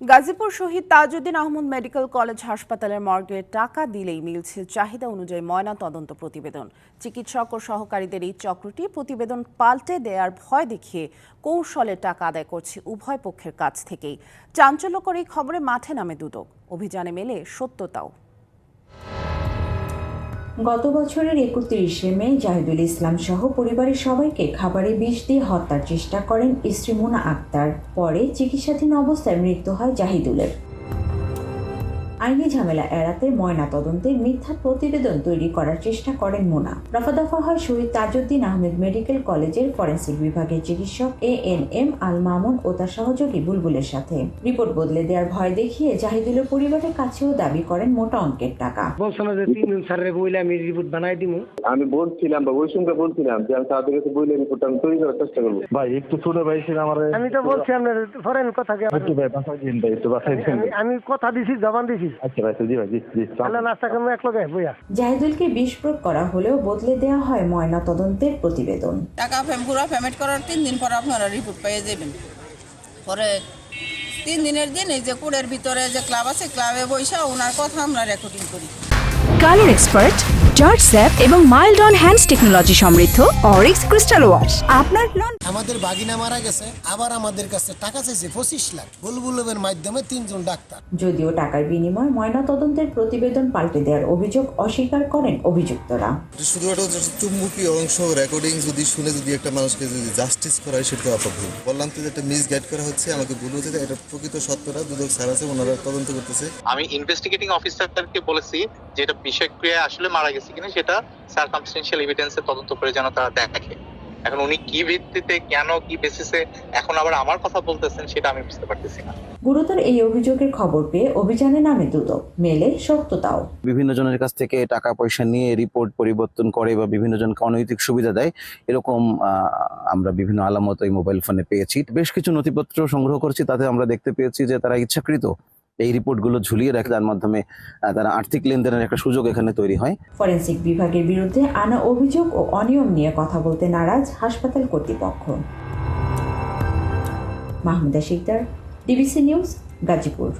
গাজীপুর শহীদ Tajuddin Ahmad medical college হাসপাতালের মর্গে টাকা দিলেই মিলছে চাহিদা অনুযায়ী ময়না তদন্ত প্রতিবেদন। চিকিৎসক ও সহকারীদের এই চক্রটি প্রতিবেদন পাল্টে দেওয়ার ভয় দেখিয়ে কৌশলে টাকা আদায় করছে উভয় পক্ষের কাছ থেকেই। চাঞ্চল্যকর এই খবরে মাঠে নামে দুদক। অভিযানে মেলে সত্যতাও। গত বছরের একত্রিশে মে জাহিদুল ইসলাম সহ পরিবারের সবাইকে খাবারে বিষ দিয়ে হত্যার চেষ্টা করেন স্ত্রী মোনা আক্তার। পরে চিকিৎসাধীন অবস্থায় মৃত্যু হয় জাহিদুলের। আইনি ঝামেলা এড়াতে ময়না তদন্তের মিথ্যা প্রতিবেদন তৈরি করার চেষ্টা করেন মোনা। রফাদফা হয় শহীদ তাজউদ্দিন আহমেদ মেডিকেল কলেজের ফরেন্সিক বিভাগের চিকিৎসক A N M Al Mamun ও তার সহযোগী বুলবুলের সাথে। রিপোর্ট বদলে দেওয়ার ভয় দেখিয়ে জাহিদুলের পরিবারের কাছেও দাবি করেন মোটা অঙ্কের টাকা। বলছো যে তিন দিন স্যারের বইলে আমি রিপোর্ট বানাই দিমু আমি বলছিলাম বা ওই সঙ্গে বলছিলাম যে আমি তাদের কাছে বইলে রিপোর্ট আমি তৈরি করার চেষ্টা করব। ভাই একটু ছোট ভাই ছিল আমার আমি তো বলছি আপনার ফরেন কথা আমি কথা দিছি জবান দিছি। আচ্ছা ভাই জি ভাই জি জি তাহলে নাস্তা করব এক লগে বইয়া। জাহিদুলকে বিষ প্রয়োগ করা হলেও বদলে দেওয়া হয় ময়না তদন্তের প্রতিবেদন। টাকা ফেম পুরো পেমেন্ট করার তিন দিন পর আপনারা রিপোর্ট পেয়ে যাবেন। পরে তিন দিনের দিন এই যে কুড়ের ভিতরে যে ক্লাব আছে ক্লাবে বৈশা ওনার কথা আমরা রেকর্ডিং করি। কালার এক্সপার্ট জর্জ স্যাপ এবং মাইল্ড অন হ্যান্ডস টেকনোলজি সমৃদ্ধ অরিক্স ক্রিস্টাল ওয়াশ আপনার লন আমাদের বাগিনা মারা গেছে আবার আমাদের কাছে টাকা চাইছে পঁচিশ লাখ। বুলবুলের মাধ্যমে তিনজন ডাক্তার। যদিও টাকার বিনিময়ে ময়না তদন্তের প্রতিবেদন পাল্টে দেওয়ার অভিযোগ অস্বীকার করেন অভিযুক্তরা। শুধুমাত্র চুম্বকীয় অংশ রেকর্ডিং যদি শুনে যদি একটা মানুষকে যদি জাস্টিস করা হয় সেটা তো বললাম তো যে একটা মিস গাইড করা হচ্ছে আমাকে ভুল হচ্ছে যে এটা প্রকৃত সত্যটা। দুদক স্যার আছে ওনারা তদন্ত করতেছে। আমি ইনভেস্টিগেটিং অফিসারদেরকে বলেছি যে এটা বিষক্রিয়া আসলে মারা গেছে কিনা সেটা সার্কামস্টেন্সিয়াল এভিডেন্সে তদন্ত করে যেন তারা দেখে। এখন উনি কি ভিত্তিতে কেন কি বেসিসে এখন আবার আমার কথা বলতেছেন সেটা আমি বুঝতে পারতেছি না। গুরুতর এই অভিযোগের খবর পেয়ে অভিযানে নামে দুদক মেলে সত্যতাও বিভিন্ন জনের কাছ থেকে টাকা পয়সা নিয়ে রিপোর্ট পরিবর্তন করে বা বিভিন্ন জনকে অনৈতিক সুবিধা দেয় এরকম আহ, আমরা বিভিন্ন আলামত এই মোবাইল ফোনে পেয়েছি। বেশ কিছু নথিপত্র সংগ্রহ করছি তাতে আমরা দেখতে পেয়েছি যে তারা ইচ্ছাকৃত এই রিপোর্টগুলো ঝুলিয়ে রাখে, যার মাধ্যমে তারা আর্থিক লেনদেনের একটা সুযোগ এখানে তৈরি হয়। ফরেন্সিক বিভাগের বিরুদ্ধে আনা অভিযোগ ও অনিয়ম নিয়ে কথা বলতে নারাজ হাসপাতাল কর্তৃপক্ষ। Mahmuda Shikder, DBC news, Gazipur.